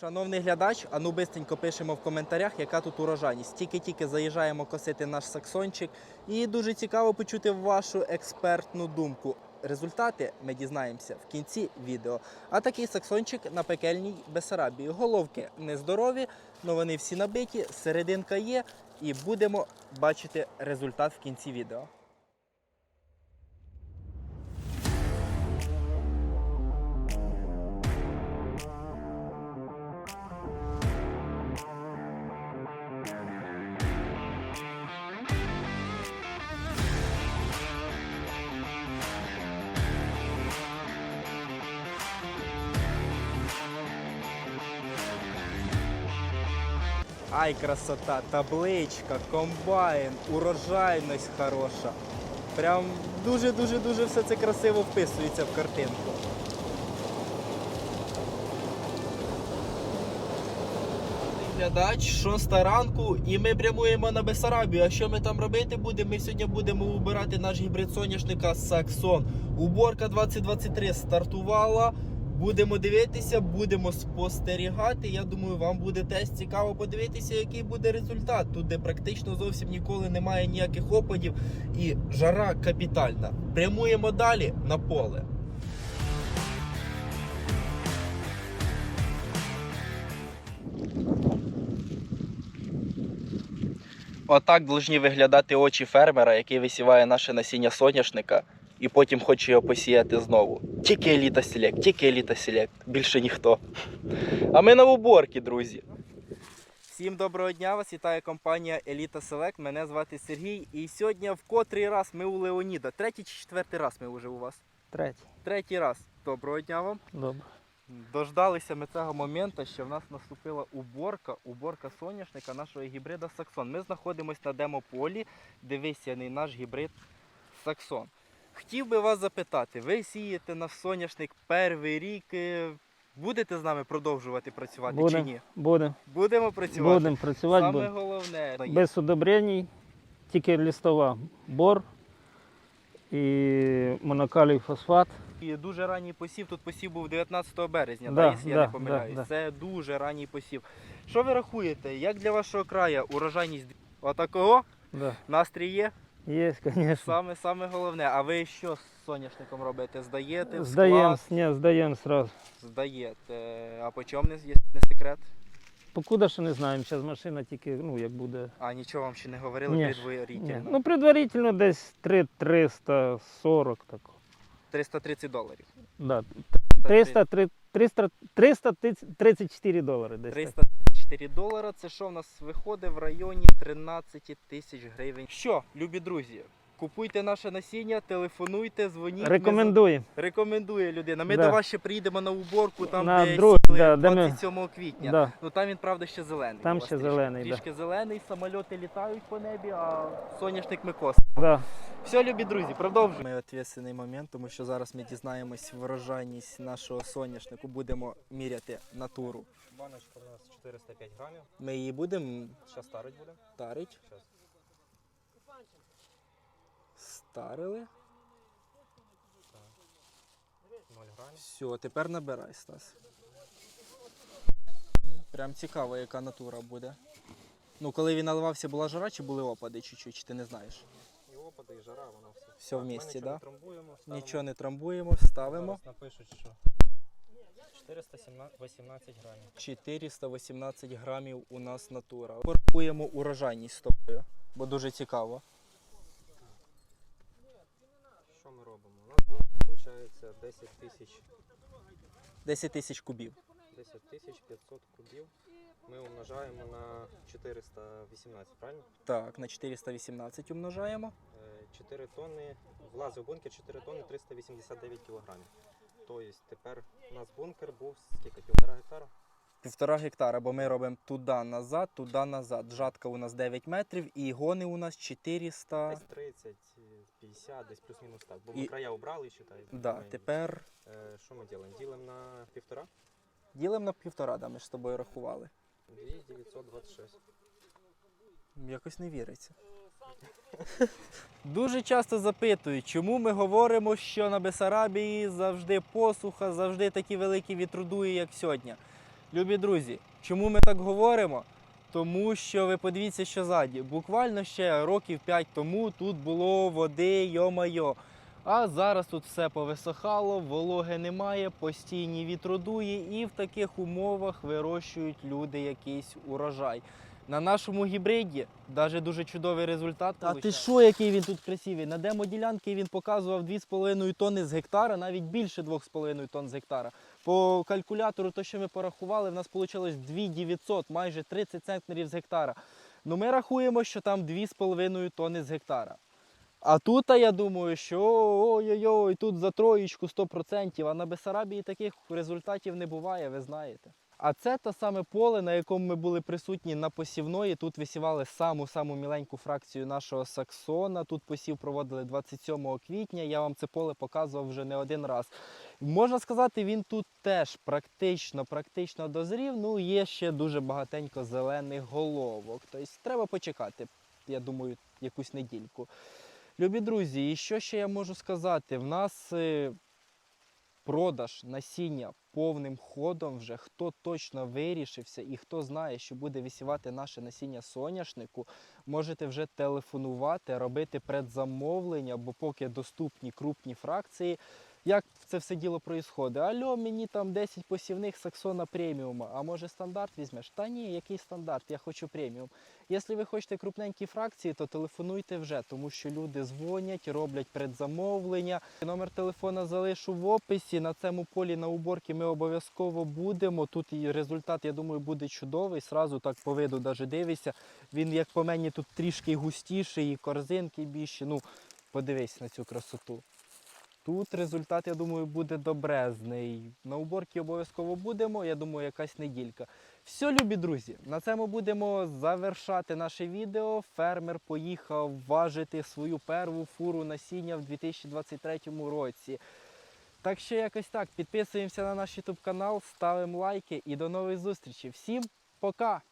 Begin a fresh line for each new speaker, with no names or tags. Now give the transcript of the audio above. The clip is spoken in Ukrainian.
Шановний глядач, а ну бистренько пишемо в коментарях, яка тут урожайність. Тільки-тільки заїжджаємо косити наш саксончик. І дуже цікаво почути вашу експертну думку. Результати ми дізнаємося в кінці відео. А такий саксончик на пекельній Бесарабії. Головки нездорові, але вони всі набиті, серединка є, і будемо бачити результат в кінці відео. Ай, красота, табличка, комбайн, урожайність хороша. Прям дуже-дуже дуже все це красиво вписується в картинку. Глядач, шоста ранку, і ми прямуємо на Бесарабію. А що ми там робити будемо? Ми сьогодні будемо убирати наш гібрид соняшника Саксон. Уборка 2023 стартувала. Будемо дивитися, будемо спостерігати. Я думаю, вам буде теж цікаво подивитися, який буде результат. Тут де практично зовсім ніколи немає ніяких опадів і жара капітальна. Прямуємо далі на поле. Отак повинні виглядати очі фермера, який висіває наше насіння соняшника і потім хоче його посіяти знову. Тільки еліта селект, тільки еліта селект, більше ніхто. А ми на уборці, друзі. Всім доброго дня! Вас вітає компанія Еліта Селект. Мене звати Сергій. І сьогодні в котрий раз ми у Леоніда. Третій чи четвертий раз ми вже у вас?
Третій.
Третій раз. Доброго дня вам.
Добре.
Дождалися ми цього моменту, що в нас наступила уборка, уборка соняшника нашого гібрида Саксон. Ми знаходимося на демополі, де висяний наш гібрид Саксон. Хотів би вас запитати, ви сієте наш соняшник перший рік. е, Будете з нами продовжувати працювати чи ні?
Будемо
Будемо працювати.
будем працювати.
Саме
будем.
головне.
Без удобрень, тільки листова бор і монокалій фосфат.
І дуже ранній посів. Тут посів був 19 березня,
Да,
да, якщо я не помиляюсь.
да, да.
Це дуже ранній посів. Що ви рахуєте? Як для вашого краю урожайність отакого?
Да.
Настрій є?
Є, звісно.
Саме саме головне. А ви що з соняшником робите? Здаєте? в
Здаємо,
склад?
ні, здаємо сразу.
Здаєте. А по чому не, є не секрет?
Покуда ще не знаємо, зараз машина тільки, ну, як буде.
А нічого вам ще не говорили
Ні,
предварительно?
Ні. Ну, предварительно десь 3 340 так.
330 доларів.
Да. 300, 300, 334 долари десь. так.
334 долара. Це що в нас виходить в районі 13 тисяч гривень. Що, любі друзі, купуйте наше насіння, телефонуйте, дзвоніть. ми
Рекомендуємо.
Рекомендує людина. Ми
Да.
до вас ще приїдемо на уборку, там
На
де
друг-
сіли
да, де ми-
27 квітня.
Да.
Ну там він, правда, ще зелений.
Там ще
трішки.
зелений, да.
Трішки зелений, самольоти літають по небі, а соняшник ми косимо.
Да.
Все, любі друзі, продовжуємо. Ми відповідальний момент, тому що зараз ми дізнаємось врожайність нашого соняшнику, будемо міряти натуру.
Баночка у нас 405 грамів.
Ми її будемо
Зараз старить буде.
тарить.
Щас.
Старили.
0 грамів.
Все, тепер набирай, Стас. Прям цікаво, яка натура буде. Ну, коли він наливався, була жара чи були опади чуть-чуть, чи ти не знаєш?
І опади, і жара, воно все.
Все в місті,
ставимо.
Нічого не трамбуємо, ставимо.
Зараз напишуть, що 418 грамів.
418 грамів у нас натура. Порахуємо урожайність з тобою, бо дуже цікаво.
Що ми робимо? У нас буде, виходить, 10 тисяч
10 тисяч кубів.
10 тисяч 500 кубів. Ми умножаємо на 418, правильно?
Так, на 418 умножаємо.
Е, 4 тонни, влазив в бункер 4 тонни 389 кілограмів. Тобто тепер у нас бункер був скільки? Півтора гектара?
Півтора гектара, бо ми робимо туди назад, туди назад. Жатка у нас 9 метрів і гони у нас 400.
Десь 30, е, 50, десь плюс-мінус так. Бо
І-
ми края обрали, считай.
Да, тепер
Е, Що ми робимо? Ділимо на півтора?
ділимо на півтора, да, ми ж з тобою рахували.
2926.
Якось не віриться. Дуже часто запитують, чому ми говоримо, що на Бесарабії завжди посуха, завжди такі великі вітродуї, як сьогодні. Любі друзі, чому ми так говоримо? Тому що ви подивіться, що ззаді. Буквально ще років 5 тому тут було води, йо-майо. А зараз тут все повисохало, вологи немає, постійні вітродуї, і в таких умовах вирощують люди якийсь урожай. На нашому гібриді навіть дуже чудовий результат. А ти що, який він тут красивий? На демоділянки він показував 2,5 тонни з гектара, навіть більше 2,5 тонн з гектара. По калькулятору, то, що ми порахували, в нас вийшло 2900, майже 30 центнерів з гектара. Ну ми рахуємо, що там 2,5 тонни з гектара. А тут, я думаю, що ой-ой-ой, тут за троєчку 100%, а на Бесарабії таких результатів не буває, ви знаєте. А це те саме поле, на якому ми були присутні на посівної. Тут висівали саму-саму міленьку фракцію нашого саксона. Тут посів проводили 27 квітня. Я вам це поле показував вже не один раз. Можна сказати, він тут теж практично, практично дозрів. Ну, є ще дуже багатенько зелених головок. Тобто треба почекати, я думаю, якусь недільку. Любі друзі, і що ще я можу сказати? В нас е, продаж насіння повним ходом вже. Хто точно вирішився і хто знає, що буде висівати наше насіння соняшнику, можете вже телефонувати, робити предзамовлення, бо поки доступні крупні фракції. Як це все діло проїсходить? Альо, мені там 10 посівних саксона преміума, а може стандарт візьмеш? Та ні, який стандарт? Я хочу преміум. Якщо ви хочете крупненькі фракції, то телефонуйте вже, тому що люди дзвонять, роблять предзамовлення. Номер телефона залишу в описі. На цьому полі на уборці ми обов'язково будемо. Тут і результат, я думаю, буде чудовий. Сразу так по виду даже дивишся. Він, як по мені, тут трішки густіший, і корзинки більші. Ну, подивись на цю красоту. Тут результат, я думаю, буде добрезний. На уборці обов'язково будемо. Я думаю, якась неділька. Все, любі друзі, на цьому будемо завершати наше відео. Фермер поїхав важити свою перву фуру насіння в 2023 році. Так що якось так. Підписуємося на наш YouTube канал, ставимо лайки і до нових зустрічей. Всім пока!